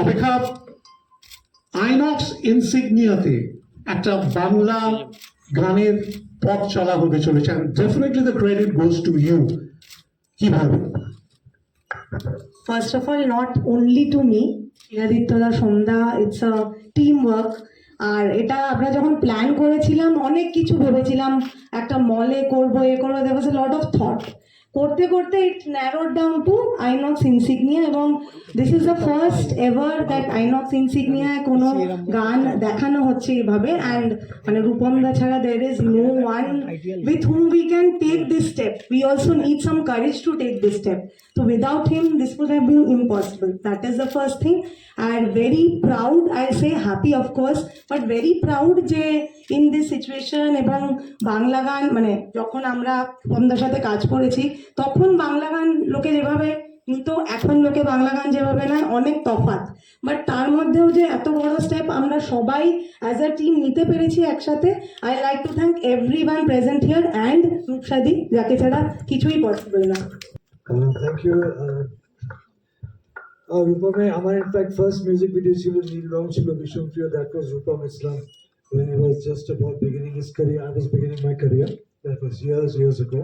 অপেক্ষা, আইনক্স ইনসিগনিয়াতে একটা বাংলা গানের পথ চলা হতে চলেছে definitely the credit goes to you কীভাবে first of all not only to me ইরাদিত্যদা সন্ধ্যা ইটস আ টিম ওয়ার্ক আর এটা আমরা যখন প্ল্যান করেছিলাম, অনেক কিছু ভেবেছিলাম, একটা মলে করব, এ করব দেওয়া লট অফ থট করতে করতে it narrow down to INOX Insignia এবং this is the first ever that INOX ইনসিগনিয়ায় কোনো গান দেখানো হচ্ছে এভাবে। অ্যান্ড মানে রূপমদা ছাড়া there is no one with whom we can take this step we also need some courage to take this step তো without him this would have been impossible that is the first thing I are very proud I say happy of course but very proud যে in this situation এবং বাংলা গান মানে যখন আমরা রূপমদার সাথে কাজ করেছি তখন বাংলা গান লোকে যেভাবে নিত, এখন লোকে বাংলা গান যেভাবে নেয়, অনেক তফাৎ। বাট তার মধ্যেও যে এত বড় স্টেপ আমরা সবাই অ্যাজ আ টিম নিতে পেরেছি একসাথে I like to thank everyone present here and রূপসাদি, যাকে ছাড়া কিছুই পসিবল না। থ্যাংক ইউ রূপমে আমার ইনফ্যাক্ট ফার্স্ট মিউজিক ভিডিও ছিল, নীল রং ছিল Bishnupriya that was Rupam Islam, when he was just about beginning his career, I was beginning my career, that was years years ago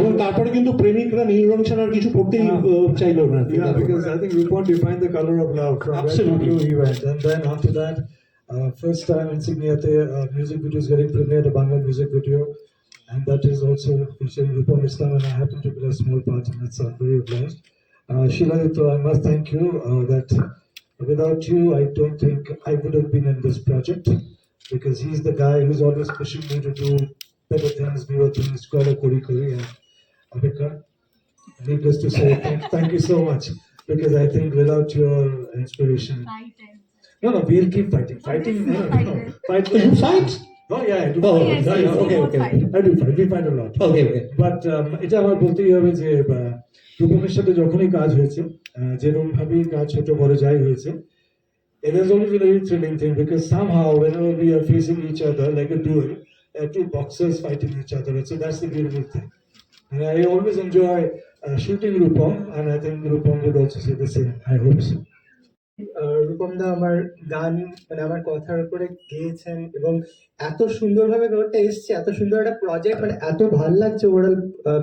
এবং তারপরে কিন্তু প্রেমিকরা নীল রং ছাড়া আর কিছু পড়তেই আহ, চাইলো না Yeah, because I think Rupon defined the color of love from Absolutely. where to he went. And then after that, uh, first time Insignia the uh, music video is getting premiered, a Bangla music video. And that is also featuring Rupon Islam, and I happen to play a small part in it, so I'm very obliged. Uh, Sheila Dito, I must thank you uh, that without you, I don't think I would have been in this project because he's the guy who's always pushing me to do better things, newer things, Kora Kori Kori, and Abhika. Needless to say, thank, thank you so much because I think without your inspiration, no, no, we'll keep fighting. Fighting, no, no, no. fight. You fight? Oh yeah, I do. Oh, fight. yes, Yeah, yes, yeah, okay, we okay. fight. I do fight. We fight a lot. Okay okay but এটা আমার বলতেই হবে যে আহ, রূপমের সাথে যখনই কাজ হয়েছে আহ, যেরকম ভাবেই কাজ ছোট বড় যাই হয়েছে it has always been a very thrilling thing because somehow whenever we are facing each other like a duel, uh, two boxers fighting each other. So that's the beautiful thing. And I always enjoy uh, shooting Rupam, and I think Rupam would also say the same. I hope so. Rupam দা আমার গান মানে আমার কথার উপরে গেয়েছেন এবং এত সুন্দরভাবে ব্যাপারটা এসছে এত সুন্দর একটা প্রজেক্ট মানে এত ভালো লাগছে ওভারঅল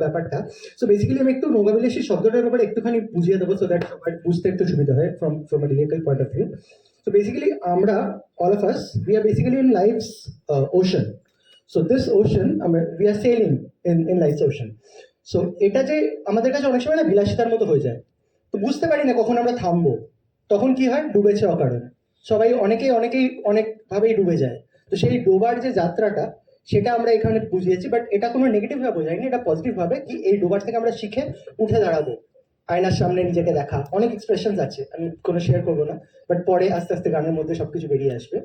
ব্যাপারটা সো বেসিক্যালি আমি একটু নোভাবিলেশি শব্দটার ব্যাপারে একটুখানি বুঝিয়ে দেবো সো দ্যাট সবার বুঝতে একটু সুবিধা হয় from from a lyrical point of view so basically আমরা all of us we are basically in life's ocean so this ocean we are sailing in in life's ocean so এটা যে আমাদের কাছে অনেক সময় না বিলাসিতার মতো হয়ে যায়। তো বুঝতে পারি না কখন আমরা থামবো। তখন কি হয়? ডুবেছে অকারণে। সবাই অনেকেই অনেকেই অনেকভাবেই ডুবে যায়। তো সেই ডোবার যে যাত্রাটা, সেটা আমরা এখানে বুঝিয়েছি বাট এটা কোনো নেগেটিভ ভাবে বোঝাইনি এটা পজিটিভ ভাবে কি এই ডোবার থেকে আমরা শিখে উঠে দাঁড়াবো। আয়নার সামনে নিজেকে দেখা। অনেক এক্সপ্রেশন আছে, আমি কোনো শেয়ার করব না বাট পরে আস্তে আস্তে গানের মধ্যে সবকিছু বেরিয়ে আসবে।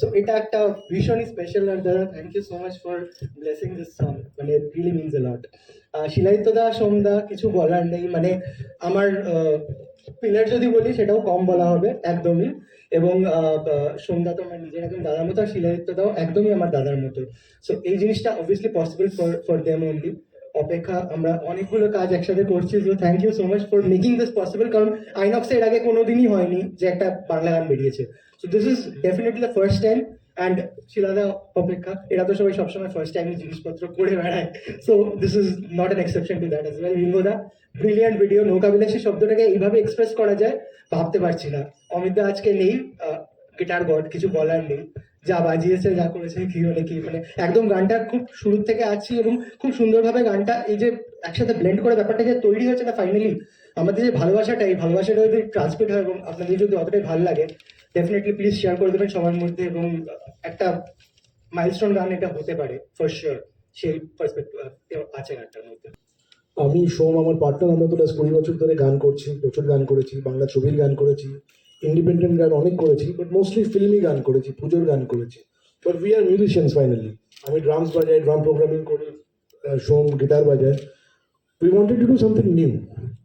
সো এটা একটা ভীষণই স্পেশাল আর দাদা thank you so much for blessing this song মানে রিলি মিনস এ লট শিলাইতদা, সোমদা, কিছু বলার নেই মানে আমার পিলার যদি বলি, সেটাও কম বলা হবে, একদমই। এবং সোমদা তো আমার নিজের একদম দাদার মতো, আর শিলাদিত্যদাও একদমই আমার দাদার মতো। সো এই জিনিসটা obviously possible for for them only অপেক্ষা আমরা অনেকগুলো কাজ একসাথে করছি তো thank you so much for making this possible কারণ আইনক্স এর আগে কোনোদিনই হয়নি যে একটা বাংলা গান বেরিয়েছে। So this is definitely the first time and শিলাদা অপেক্ষা, এরা তো সবাই সবসময় ফার্স্ট টাইমে জিনিসপত্র করে বেড়ায়। So this is not an exception to that as well রিঙ্গোদা brilliant video নৌকা বিলাসী শব্দটাকে এইভাবে এক্সপ্রেস করা যায়, ভাবতে পারছি না। অমিতদা আজকে নেই গিটার গড কিছু বলার নেই। যা বাজিয়েছে, যা করেছে, কি হলে, কি মানে একদম গানটা খুব শুরু থেকে আছি এবং খুব সুন্দরভাবে গানটা এই যে একসাথে ব্লেন্ড করে ব্যাপারটা যে তৈরি হয়েছে না ফাইনালি আমাদের যে ভালোবাসাটা, এই ভালোবাসাটা যদি ট্রান্সমিট হয় এবং আপনাদের যদি অতটাই ভালো লাগে ডেফিনেটলি প্লিজ শেয়ার করে দেবেন সবার মধ্যে এবং একটা মাইলস্টোন গান এটা হতে পারে ফর শিওর সেই পার্সপেক্টিভ আছে গানটার মধ্যে। আমি সোম, আমার পার্টনার আমরা তো লাস্ট কুড়ি বছর ধরে গান করছি, প্রচুর গান করেছি, বাংলা ছবির গান করেছি। ইন্ডিপেন্ডেন্ট গান অনেক করেছি বাট মোস্টলি ফিল্মি গান করেছি, পুজোর গান করেছি। But we are musicians finally আমি ড্রামস বাজাই ড্রাম প্রোগ্রামিং করি সোম গিটার বাজায় we wanted to do something new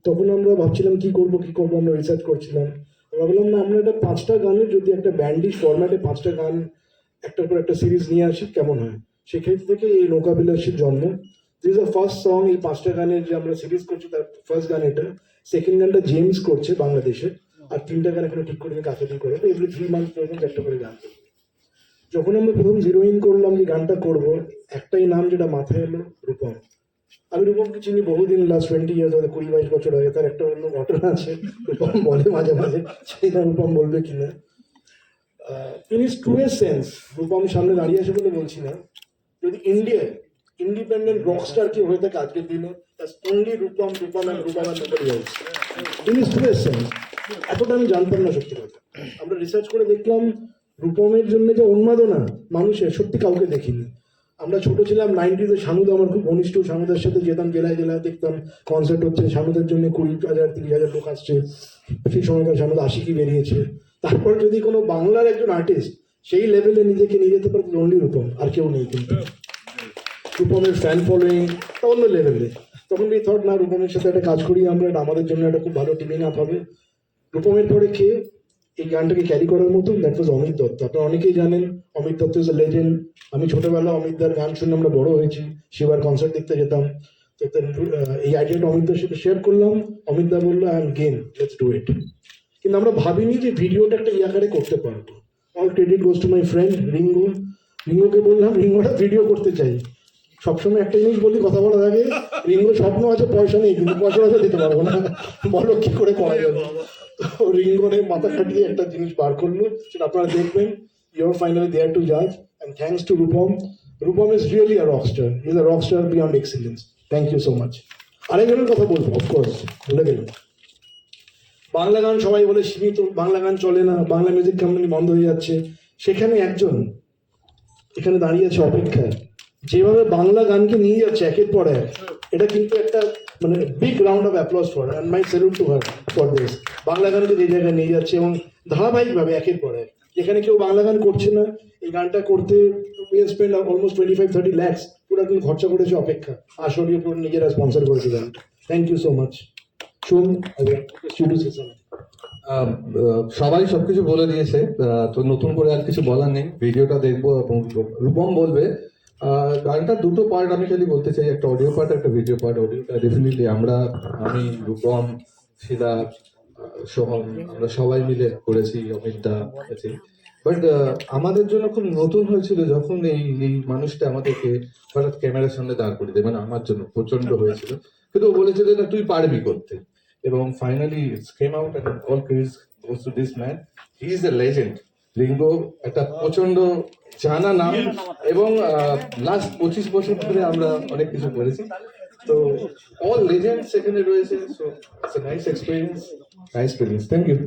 তখন আমরা ভাবছিলাম কি করব কি করব, আমরা রিসার্চ করছিলাম। আমরা বললাম না, আমরা একটা পাঁচটা গানের যদি একটা ব্যান্ডিশ ফরম্যাটে পাঁচটা গান একটার পর একটা সিরিজ নিয়ে আসি, কেমন হয়? সেক্ষেত্রে থেকে এই নৌকাবিলাসীর জন্ম। দিস আ ফার্স্ট সং এই পাঁচটা গানের যে আমরা সিরিজ করছি, তার ফার্স্ট গান এটা। সেকেন্ড গানটা জেমস করছে বাংলাদেশে। আর তিনটা গান এখানে ঠিক করে কাছে দিয়ে করে এভরি থ্রি মান্থ প্রয়োজন একটা করে গান। যখন আমরা প্রথম জিরোইন করলাম যে গানটা করব, একটাই নাম যেটা মাথায় এলো, রূপম। আমি রূপমকে চিনি বহুদিন লাস্ট টোয়েন্টি ইয়ার্স হয়তো কুড়ি বাইশ বছর আগে তার একটা অন্য ঘটনা আছে, রূপম বলে মাঝে মাঝে, সেই রূপম বলবে কিনা। In its truest sense Rupam সামনে দাঁড়িয়ে আছে বলে বলছি না। যদি ইন্ডিয়ায় ইন্ডিপেন্ডেন্ট রকস্টার কি হয়ে থাকে আজকের দিনে only Rupam Rupam and Rupam its truest sense এতটা আমি জানতাম না সত্যি কথা। আমরা রিসার্চ করে দেখলাম রূপমের জন্য যে উন্মাদনা মানুষের, সত্যি কাউকে দেখিনি। আমরা ছোট ছিলাম নাইনটিতে শানুদা আমার খুব ঘনিষ্ঠ শানুদার সাথে যেতাম জেলায় জেলায় দেখতাম কনসার্ট হচ্ছে শানুদের জন্য কুড়ি হাজার, তিরিশ হাজার লোক আসছে। সেই সময়কার শানুদা আশিকি বেরিয়েছে। তারপর যদি কোনো বাংলার একজন আর্টিস্ট সেই লেভেলে নিজেকে নিয়ে যেতে পারে অনলি রূপম, আর কেউ নেই কিন্তু। রূপমের ফ্যান ফলোয়িং অন্য লেভেলে তখন এই থট না, রূপমের সাথে একটা কাজ করি আমরা আমাদের জন্য একটা খুব ভালো টিমিং আপ হবে। রূপমের পরে কে এই গানটাকে ক্যারি করার মতন দ্যাট ওয়াজ অমিত দত্ত। আপনারা অনেকেই জানেন, অমিত দত্ত ইজ লেজেন্ড আমি ছোটবেলা অমিত দার গান শুনে আমরা বড় হয়েছি সেবার কনসার্ট দেখতে যেতাম। তো এই আইডিয়াটা অমিত দার সাথে শেয়ার করলাম। অমিত দা বলল I am game let's do it কিন্তু আমরা ভাবিনি যে ভিডিওটা একটা ইয়াকারে করতে পারব। All credit goes to my friend Ringo. রিঙ্গোকে বললাম, রিঙ্গোটা ভিডিও করতে চাই। সবসময় একটা জিনিস বলি, কথা বলার থাকে রিঙ্গো স্বপ্ন আছে, পয়সা নেই, কিন্তু পয়সা আছে দিতে পারব না। বলো, কি করে করা যাবে? তো রিঙ্গোনে মাথা খাটিয়ে একটা জিনিস বার করল সেটা আপনারা দেখবেন ইউর ফাইনালি দেয়ার টু জাজ and thanks to Rupam Rupam is really a rockstar is a rockstar beyond excellence thank you so much আরেকজনের কথা বলব অফকোর্স ভুলে গেলাম। বাংলা গান সবাই বলে সীমিত, বাংলা গান চলে না, বাংলা মিউজিক কোম্পানি বন্ধ হয়ে যাচ্ছে। সেখানে একজন, এখানে দাঁড়িয়ে আছে অপেক্ষায়। যেভাবে বাংলা গানকে নিয়ে যাচ্ছে একের পর এক, এটা কিন্তু একটা মানে big round of applause for and my salute to her for this Bangla গানকে যে জায়গায় নিয়ে যাচ্ছে এবং ধারাবাহিকভাবে একের পর এক। যেখানে কেউ বাংলা গান করছে না, এই গানটা করতে spend almost twenty five thirty lakhs পুরো কিন্তু খরচা করেছে অপেক্ষা। আসরীয় পুরো নিজেরা স্পন্সর করেছে গানটা। থ্যাংক ইউ সো মাচ শুন স্টুডিও সেশন সবাই সবকিছু বলে দিয়েছে। তো নতুন করে আর কিছু বলার নেই। ভিডিওটা দেখব এবং রূপম বলবে। আহ, গানটার দুটো পার্ট আমি খালি বলতে চাই একটা অডিও পার্ট একটা ভিডিও পার্ট অডিওটা ডেফিনেটলি আমরা আমি রূপম শিলা সোহম আমরা সবাই মিলে করেছি অমিতদা আছে বাট আমাদের জন্য খুব নতুন হয়েছিল যখন এই এই মানুষটা আমাদেরকে হঠাৎ ক্যামেরার সামনে দাঁড় করে দেয়। মানে আমার জন্য প্রচণ্ড হয়েছিল। কিন্তু ও বলেছিল না তুই পারবি করতে। এবং finally came out all credit goes to this man he is a legend lingo একটা প্রচণ্ড জানা নাম এবং লাস্ট পঁচিশ বছর ধরে আমরা অনেক কিছু করেছি। তো অল লেজেন্ড সেখানে রয়েছে so it's nice experience nice feelings thank you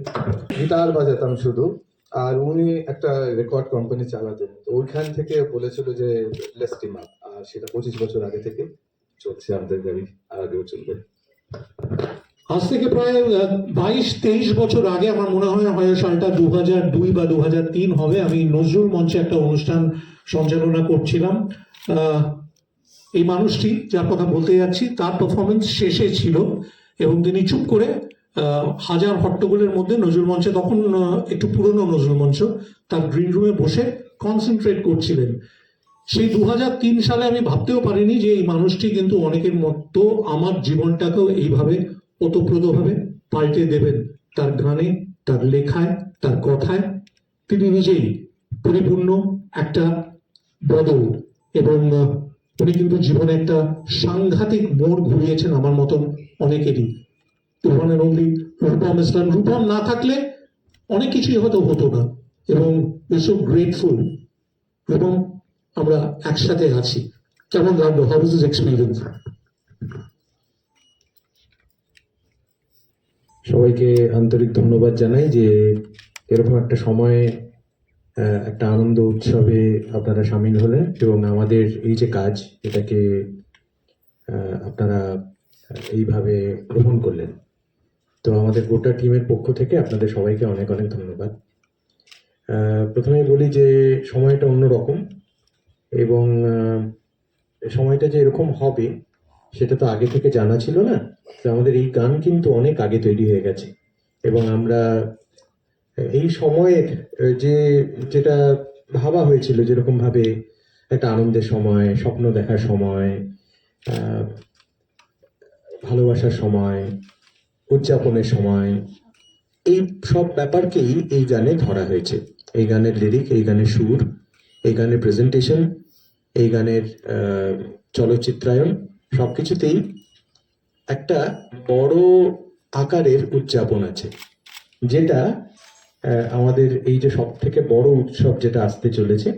guitar বাজাতাম শুধু আর উনি একটা রেকর্ড কোম্পানি চালাতেন। তো ওইখান থেকে বলেছিল যে লেস টিম আপ আর সেটা পঁচিশ বছর আগে থেকে চলছে আমাদের গাড়ি আর আগেও চলবে। আজ থেকে প্রায় বাইশ, তেইশ বছর আগে আমার মনে হয় হয় সালটা দু হাজার দুই বা দু হাজার তিন হবে। আমি নজরুল মঞ্চে একটা অনুষ্ঠান সঞ্চালনা করছিলাম। এই মানুষটি, যার কথা বলতে যাচ্ছি, তার পারফরমেন্স শেষে ছিল এবং তিনি চুপ করে হাজার হট্টগোলের মধ্যে নজরুল মঞ্চে, তখন একটু পুরনো নজরুল মঞ্চ, তার গ্রিন রুমে বসে কনসেন্ট্রেট করছিলেন। সেই দু সালে আমি ভাবতেও পারিনি যে এই মানুষটি কিন্তু অনেকের মতো আমার জীবনটাকেও এইভাবে ওতপ্রোতভাবে পাল্টে দেবেন তার গানে, তার লেখায়, তার কথায়। তিনি নিজেই পরিপূর্ণ একটা বদল এবং উনি কিন্তু জীবনে একটা সাংঘাতিক মোড় ঘুরিয়েছেন আমার মতন অনেকেরই। রূপম অনলি রূপম ইসলাম রূপম না থাকলে অনেক কিছুই হয়তো হতো না এবং সো গ্রেটফুল এবং আমরা একসাথে আছি। কেমন লাগল? হাউ ইজ এক্সপিরিয়েন্স সবাইকে আন্তরিক ধন্যবাদ জানাই যে এরকম একটা সময়ে একটা আনন্দ উৎসবে আপনারা সামিল হলেন এবং আমাদের এই যে কাজ এটাকে আপনারা এইভাবে গ্রহণ করলেন। তো আমাদের গোটা টিমের পক্ষ থেকে আপনাদের সবাইকে অনেক অনেক ধন্যবাদ। আহ, প্রথমেই বলি যে সময়টা অন্যরকম এবং সময়টা যে এরকম হবে সেটা তো আগে থেকে জানা ছিল না। আমাদের এই গান কিন্তু অনেক আগে তৈরি হয়ে গেছে। এবং আমরা এই সময়ের যে, যেটা ভাবা হয়েছিল যেরকম ভাবে একটা আনন্দের সময়, স্বপ্ন দেখার সময় ভালোবাসার সময়, উদযাপনের সময়, এই সব ব্যাপারকেই এই গানে ধরা হয়েছে। এই গানের লিরিক এই গানের সুর, এই গানের প্রেজেন্টেশন এই গানের চলচ্চিত্রায়ন, সবকিছুতেই একটা বড় আকারের উদযাপন আছে, যেটা আমাদের এই যে সব থেকে বড় উৎসব যেটা আসতে চলেছে,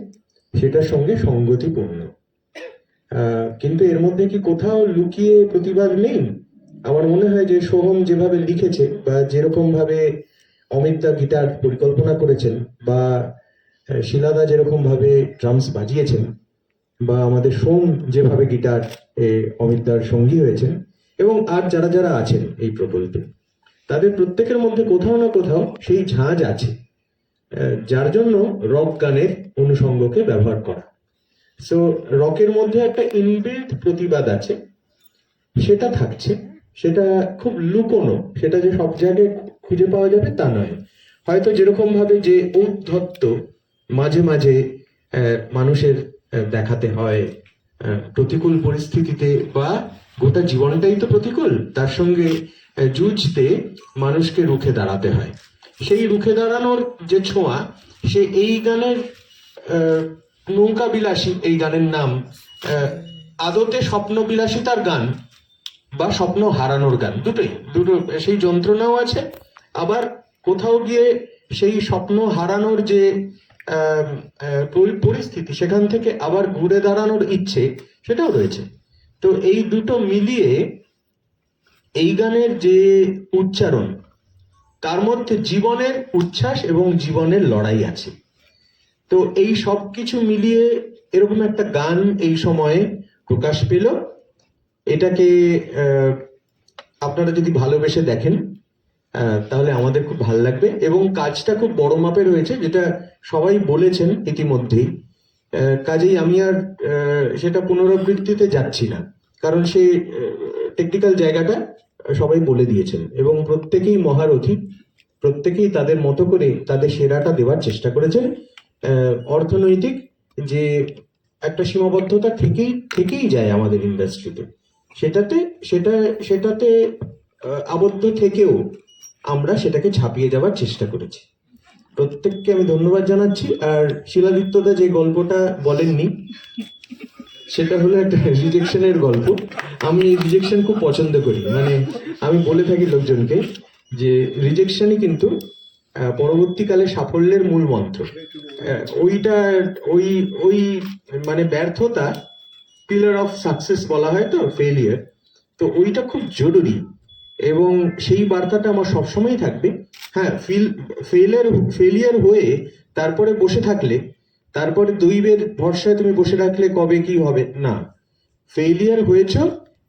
সেটার সঙ্গে সঙ্গতিপূর্ণ। কিন্তু এর মধ্যে কি কোথাও লুকিয়ে প্রতিবাদ নেই? আমার মনে হয় যে সোহম যেভাবে লিখেছে বা যেরকম ভাবে অমিতদা গিটার পরিকল্পনা করেছেন বা শিলাদা যেরকম ভাবে ড্রামস বাজিয়েছেন বা আমাদের সোম যেভাবে গিটার অমিতদার সঙ্গী হয়েছেন এবং আর যারা যারা আছেন এই প্রকল্পে, তাদের প্রত্যেকের মধ্যে কোথাও না কোথাও সেই ঝাঁজ আছে। যার জন্য রক গানের অনুষঙ্গকে ব্যবহার করা। সো রকের মধ্যে একটা ইনবিল্ট প্রতিবাদ আছে। সেটা থাকছে। সেটা খুব লুকোনো। সেটা যে সব জায়গায় খুঁজে পাওয়া যাবে তা নয়। হয়তো যেরকম ভাবে যে ঔদ্ধত্য মাঝে মাঝে মানুষের দেখাতে হয় প্রতিকূল পরিস্থিতিতে বা গোটা জীবনটাই তো প্রতিকূল, তার সঙ্গে যুঝতে মানুষকে রুখে দাঁড়াতে হয়। সেই রুখে দাঁড়ানোর যে ছোঁয়া, সে এই গানের নৌকা বিলাসী, এই গানের নাম আদতে স্বপ্ন বিলাসিতার গান বা স্বপ্ন হারানোর গান, দুটোই, দুটো, সেই যন্ত্রণাও আছে। আবার কোথাও গিয়ে সেই স্বপ্ন হারানোর যে পরিস্থিতি, সেখান থেকে আবার ঘুরে দাঁড়ানোর ইচ্ছে, সেটাও রয়েছে। তো এই দুটো মিলিয়ে এই গানের যে উচ্চারণ, তার মধ্যে জীবনের উচ্ছ্বাস এবং জীবনের লড়াই আছে। তো এই সব কিছু মিলিয়ে এরকম একটা গান এই সময়ে প্রকাশ পেল। এটাকে আপনারা যদি ভালোবেসে দেখেন তাহলে আমাদের খুব ভালো লাগবে। এবং কাজটা খুব বড় মাপের রয়েছে, যেটা সবাই বলেছেন ইতিমধ্যেই। কাজেই আমি আর সেটা পুনরাবৃত্তিতে যাচ্ছি না। কারণ সেই টেকনিক্যাল জায়গাটা সবাই বলে দিয়েছেন। এবং প্রত্যেকেই মহারথী, প্রত্যেকেই তাদের মতো করে তাদের সেরাটা দেওয়ার চেষ্টা করেছেন। অর্থনৈতিক যে একটা সীমাবদ্ধতা থেকেই থেকেই যায় আমাদের ইন্ডাস্ট্রিতে সেটাতে, সেটা, সেটাতে আবদ্ধ থেকেও আমরা সেটাকে ছাপিয়ে যাওয়ার চেষ্টা করেছি। প্রত্যেককে আমি ধন্যবাদ জানাচ্ছি। আর শিলাদিত্যদা যে গল্পটা বলেননি, সেটা হলো একটা রিজেকশনের গল্প। আমি এই রিজেকশন খুব পছন্দ করি। মানে আমি বলে থাকি লোকজনকে যে রিজেকশনই কিন্তু পরবর্তীকালে সাফল্যের মূল মন্ত্র। ওইটা, ওই ওই মানে ব্যর্থতা পিলার অফ সাকসেস বলা হয় তো ফেলিয়ার তো ওইটা খুব জরুরি। এবং সেই বার্তাটা আমার সবসময় থাকবে। হ্যাঁ ফিল ফেলিয়ার ফেলিয়ার হয়ে তারপরে বসে থাকলে, তারপরে দৈবের ভরসায় তুমি বসে রাখলে কবে কি হবে? না। ফেলিয়ার হয়েছ,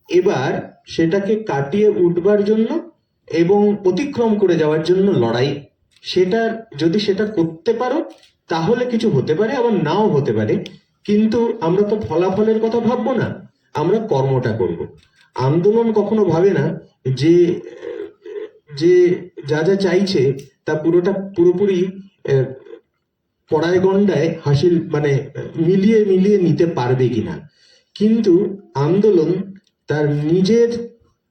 এবার সেটাকে কাটিয়ে উঠবার জন্য এবং অতিক্রম করে যাওয়ার জন্য লড়াই। সেটা, যদি সেটা করতে পারো, তাহলে কিছু হতে পারে, আবার নাও হতে পারে। কিন্তু আমরা তো ফলাফলের কথা ভাববো না, আমরা কর্মটা করব। আন্দোলন কখনো ভাবে না যে যে যা যা চাইছে তা পুরোটা পুরোপুরি পড়ায় গন্ডায় হাসিল মানে মিলিয়ে মিলিয়ে নিতে পারবে কিনা। কিন্তু আন্দোলন তার নিজের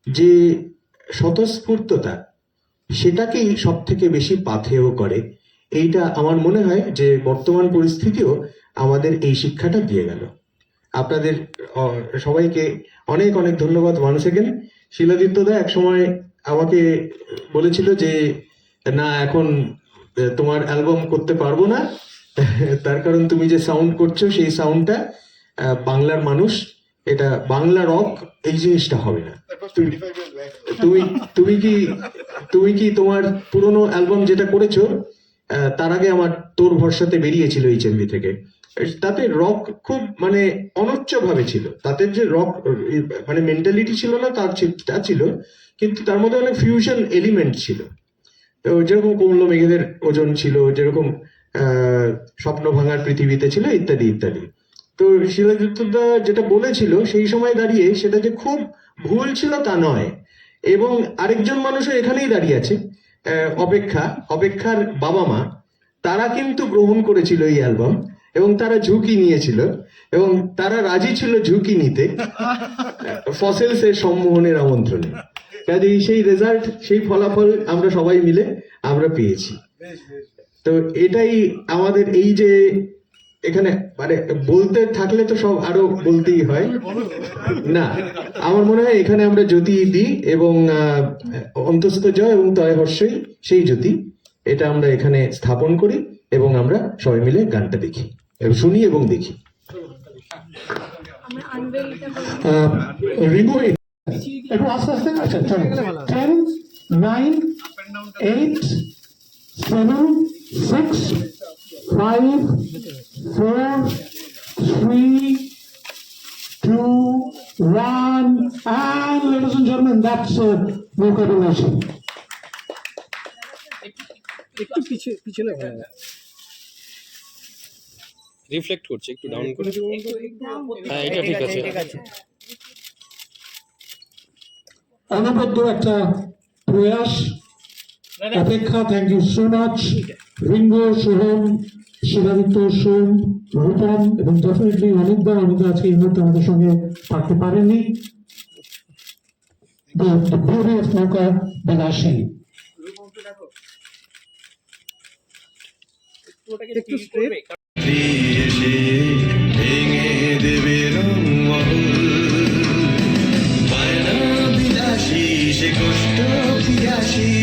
যে স্বতঃস্ফূর্ততা, সেটাকেই সব থেকে বেশি পাথেয় করে। এইটা আমার মনে হয় যে বর্তমান পরিস্থিতিও আমাদের এই শিক্ষাটা দিয়ে গেল। আপনাদের সবাইকে অনেক অনেক ধন্যবাদ ওয়ান সেকেন্ড শিলাদিত্যদা এক সময় আমাকে বলেছিল যে না এখন তোমার অ্যালবাম করতে পারব না। তার কারণ তুমি যে সাউন্ড করছ সেই সাউন্ডটা বাংলার মানুষ এটা বাংলা রক এই জিনিসটা হবে না। তুমি তুমি তুমি কি তুমি কি তোমার পুরনো অ্যালবাম যেটা করেছ তার আগে আমার তোর ভরসাতে বেরিয়েছিল এই চেম্বি থেকে। তাতে রক খুব মানে অনচ্য ভাবে ছিল। তাতে যে রক মানে মেন্টালিটি ছিল না, তার তা ছিল, কিন্তু তার মধ্যে অনেক ফিউশন এলিমেন্ট ছিল। তো যেরকম কমল মেঘেদের ওজন ছিল, যেরকম স্বপ্ন ভাঙার পৃথিবীতে ছিল, ইত্যাদি ইত্যাদি। তো শিলাদিত্যদা যেটা বলেছিল, সেই সময় দাঁড়িয়ে সেটা যে খুব ভুল ছিল তা নয়। এবং আরেকজন মানুষও এখানেই দাঁড়িয়ে আছে অপেক্ষা, অপেক্ষার বাবা মা, তারা কিন্তু গ্রহণ করেছিল এই অ্যালবাম এবং তারা ঝুঁকি নিয়েছিল এবং তারা রাজি ছিল ঝুঁকি নিতে। ফসেলস এর সম্মোহনের আমন্ত্রণে। কাজেই সেই রেজাল্ট সেই ফলাফল আমরা সবাই মিলে আমরা পেয়েছি। তো এটাই আমাদের এই যে এখানে মানে বলতে থাকলে তো সব আরও বলতেই হয়। না আমার মনে হয় এখানে আমরা জ্যোতি দিই এবং অন্তস্থ জয় এবং তয় হর্ষই সেই জ্যোতি এটা আমরা এখানে স্থাপন করি এবং আমরা সবাই মিলে গানটা দেখি। শুনি এবং দেখি। একটু আস্তে আস্তে আচ্ছা চলো। Ten nine eight seven six five four three two one and ladies and gentlemen that's vocabulation reflect করছে একটু ডাউন করে হ্যাঁ এটা ঠিক আছে। অনবদ্য একটা প্রয়াস। অপেক্ষা thank you so much Ringo Soham Shiladitya Som Rupam এবং ডেফিনেটলি অনেকবার অনেকে আজকে এই মুহূর্তে আমাদের সঙ্গে থাকতে পারেননি। The, beauty of নৌকা বিলাসী একটু স্ট্রেট মিশিয়ে ভেঙে দেবে রঙ বায়না বিলাসী সে কষ্ট পিয়াসী।